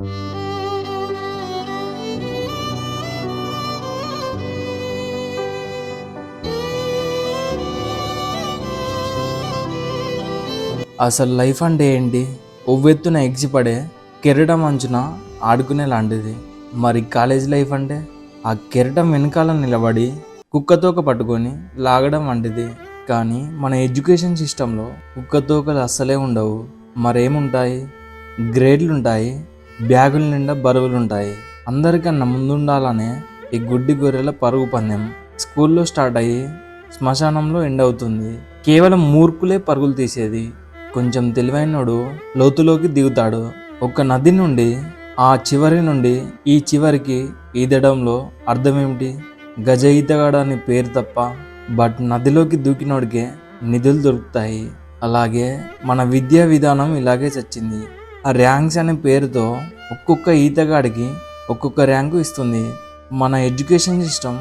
అసలు లైఫ్ అంటే ఏంటి? ఒవ్వెత్తున ఎగిసిపడే కెరటం అంచున ఆడుకునే లాంటిది. మరి కాలేజ్ లైఫ్ అంటే? ఆ కెరటం వెనకాల నిలబడి కుక్కతోక పట్టుకొని లాగడం వంటిది. కానీ మన ఎడ్యుకేషన్ సిస్టంలో కుక్కతోకలు అస్సలే ఉండవు. మరేముంటాయి? గ్రేడ్లు ఉంటాయి బ్యాగుల నిండా బరువులుంటాయి. అందరికన్నా ముందుండాలనే ఈ గుడ్డి గొర్రెల పరుగు పందెం స్కూల్లో స్టార్ట్ అయ్యి శ్మశానంలో ఎండ్ అవుతుంది. కేవలం మూర్ఖులే పరుగులు తీసేది. కొంచెం తెలివైనోడు లోతులోకి దిగుతాడు. ఒక నది నుండి ఆ చివరి నుండి ఈ చివరికి ఈదడంలో అర్థమేమిటి? గజ ఈతగాడు అని పేరు తప్ప బట్ నదిలోకి దూకినోడికే నిధులు దొరుకుతాయి. అలాగే మన విద్యా విధానం ఇలాగే చచ్చింది. ఆ ర్యాంక్స్ అనే పేరుతో ఒక్కొక్క ఈతగాడికి ఒక్కొక్క ర్యాంకు ఇస్తుంది. మన ఎడ్యుకేషన్ సిస్టమ్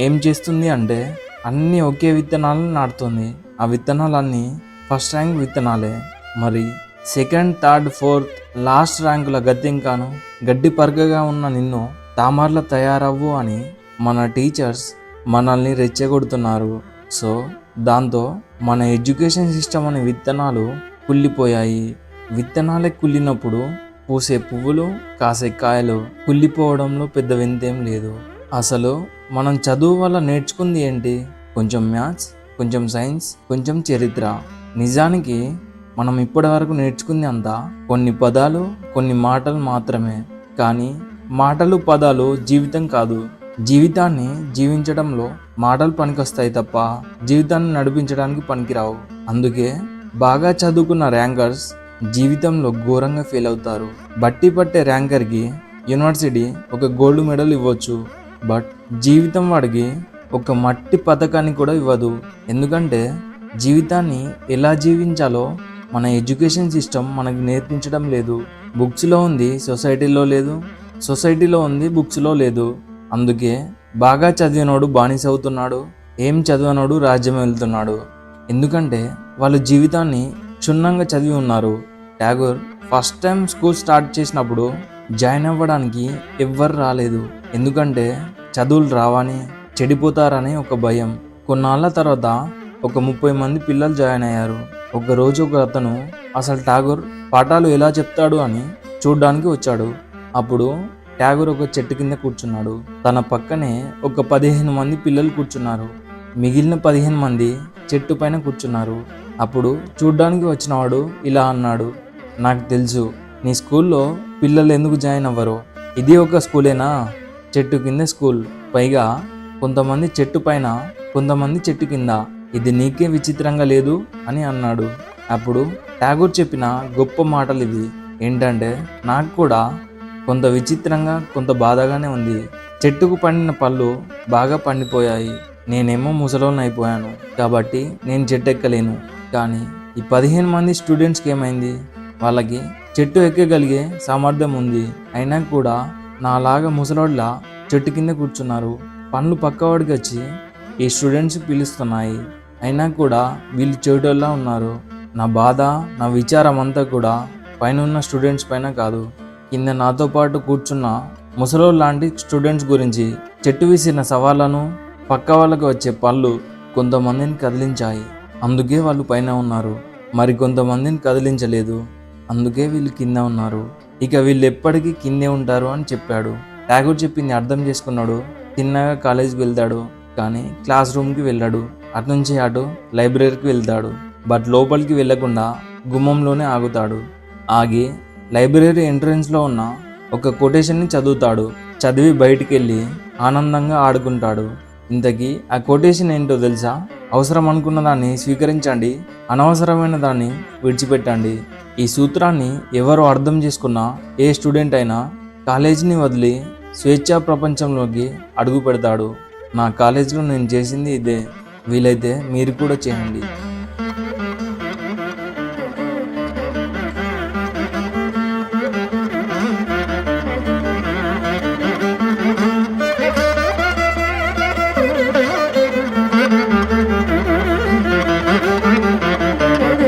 ఏం చేస్తుంది అంటే అన్ని ఒకే విత్తనాలను నాటుతుంది. ఆ విత్తనాలన్నీ ఫస్ట్ ర్యాంక్ విత్తనాలే. మరి సెకండ్ థర్డ్ ఫోర్త్ లాస్ట్ ర్యాంకుల గద్దెంకాను గడ్డి పరగగా ఉన్న నిన్ను తామర్ల తయారవ్వు అని మన టీచర్స్ మనల్ని రెచ్చగొడుతున్నారు. సో దాంతో మన ఎడ్యుకేషన్ సిస్టమ్ అనే విత్తనాలు కుళ్ళిపోయాయి. విత్తనాలే కుళ్ళినప్పుడు పూసే పువ్వులు కాసే కాయలు కుళ్ళిపోవడంలో పెద్ద వింతేం లేదు. అసలు మనం చదువు వల్ల నేర్చుకుంది ఏంటి? కొంచెం మ్యాథ్స్ కొంచెం సైన్స్ కొంచెం చరిత్ర. నిజానికి మనం ఇప్పటివరకు నేర్చుకుంది అంతా కొన్ని పదాలు కొన్ని మాటలు మాత్రమే. కానీ మాటలు పదాలు జీవితం కాదు. జీవితాన్ని జీవించడంలో మాటలు పనికొస్తాయి తప్ప జీవితాన్ని నడిపించడానికి పనికిరావు. అందుకే బాగా చదువుకున్న ర్యాంకర్స్ జీవితంలో ఘోరంగా ఫెయిల్ అవుతారు. బట్టి పట్టే ర్యాంకర్కి యూనివర్సిటీ ఒక గోల్డ్ మెడల్ ఇవ్వచ్చు. బట్ జీవితం వాడికి ఒక మట్టి పథకాన్ని కూడా ఇవ్వదు. ఎందుకంటే జీవితాన్ని ఎలా జీవించాలో మన ఎడ్యుకేషన్ సిస్టమ్ మనకు నేర్పించడం లేదు. బుక్స్లో ఉంది సొసైటీలో లేదు. సొసైటీలో ఉంది బుక్స్లో లేదు. అందుకే బాగా చదివినోడు బానిస అవుతున్నాడు. ఏం చదివినోడు రాజ్యం వెళ్తున్నాడు. ఎందుకంటే వాళ్ళు జీవితాన్ని క్షుణ్ణంగా చదివి ఉన్నారు. Tagore first time school start చేసినప్పుడు జాయిన్ అవ్వడానికి ఎవ్వరు రాలేదు. ఎందుకంటే చదువులు రావని చెడిపోతారని ఒక భయం. కొన్నాళ్ళ తర్వాత ఒక ముప్పై మంది పిల్లలు జాయిన్ అయ్యారు. ఒక రోజు ఒక అతను అసలు ఠాగూర్ పాఠాలు ఎలా చెప్తాడు? అని చూడ్డానికి వచ్చాడు. అప్పుడు ట్యాగూర్ ఒక చెట్టు కింద కూర్చున్నాడు. తన పక్కనే ఒక పదిహేను మంది పిల్లలు కూర్చున్నారు. మిగిలిన పదిహేను మంది చెట్టు పైన కూర్చున్నారు. అప్పుడు చూడ్డానికి వచ్చినవాడు ఇలా అన్నాడు నాకు తెలుసు. నీ స్కూల్లో పిల్లలు ఎందుకు జాయిన్ అవ్వరు? ఇది ఒక స్కూలేనా? చెట్టు కింద స్కూల్. పైగా కొంతమంది చెట్టు పైన కొంతమంది చెట్టు కింద. ఇది నీకే విచిత్రంగా లేదు అని అన్నాడు. అప్పుడు ఠాగూర్ చెప్పిన గొప్ప మాటలు ఇవి. ఏంటంటే నాకు కూడా కొంత విచిత్రంగా కొంత బాధగానే ఉంది. చెట్టుకు పండిన పళ్ళు బాగా పండిపోయాయి. నేనేమో ముసలోని అయిపోయాను. కాబట్టి నేను చెట్టు ఎక్కలేను. కానీ ఈ పదిహేను మంది స్టూడెంట్స్కి ఏమైంది? వాళ్ళకి చెట్టు ఎక్కగలిగే సామర్థ్యం ఉంది. అయినా కూడా నాలాగా ముసలోళ్ళ చెట్టు కింద కూర్చున్నారు. పండ్లు పక్కవాడికి వచ్చి ఈ స్టూడెంట్స్ పిలుస్తున్నాయి. అయినా కూడా వీళ్ళు చెడులా ఉన్నారు. నా బాధ నా విచారం అంతా కూడా పైన ఉన్న స్టూడెంట్స్ పైన కాదు. కింద నాతో పాటు కూర్చున్న ముసలో లాంటి స్టూడెంట్స్ గురించి చెట్టు విసిరిన సవాళ్ళను పక్క వాళ్ళకి వచ్చే పళ్ళు కొంతమందిని కదిలించాయి. అందుకే వాళ్ళు పైన ఉన్నారు. మరి కొంతమందిని కదిలించలేదు. అందుకే వీళ్ళు కింద ఉన్నారు. ఇక వీళ్ళు ఎప్పటికీ కిందే ఉంటారు అని చెప్పాడు. ట్యాగూర్ చెప్పింది అర్థం చేసుకున్నాడు. చిన్నగా కాలేజీకి వెళ్తాడు. కానీ క్లాస్ రూమ్కి వెళ్ళాడు. అటు నుంచి అటు లైబ్రరీకి వెళ్తాడు. బట్ లోపలికి వెళ్ళకుండా గుమ్మంలోనే ఆగుతాడు. ఆగి లైబ్రరీ ఎంట్రన్స్లో ఉన్న ఒక కొటేషన్ని చదువుతాడు. చదివి బయటికి వెళ్ళి ఆనందంగా ఆడుకుంటాడు. ఇంతకీ ఆ కొటేషన్ ఏంటో తెలుసా? అవసరం అనుకున్న దాన్ని స్వీకరించండి. అనవసరమైన దాన్ని విడిచిపెట్టండి. ఈ సూత్రాన్ని ఎవరు అర్థం చేసుకున్నా ఏ స్టూడెంట్ అయినా కాలేజీని వదిలి స్వేచ్ఛా ప్రపంచంలోకి అడుగు పెడతాడు నా కాలేజీలో నేను చేసింది ఇదే. వీలైతే మీరు కూడా చేయండి.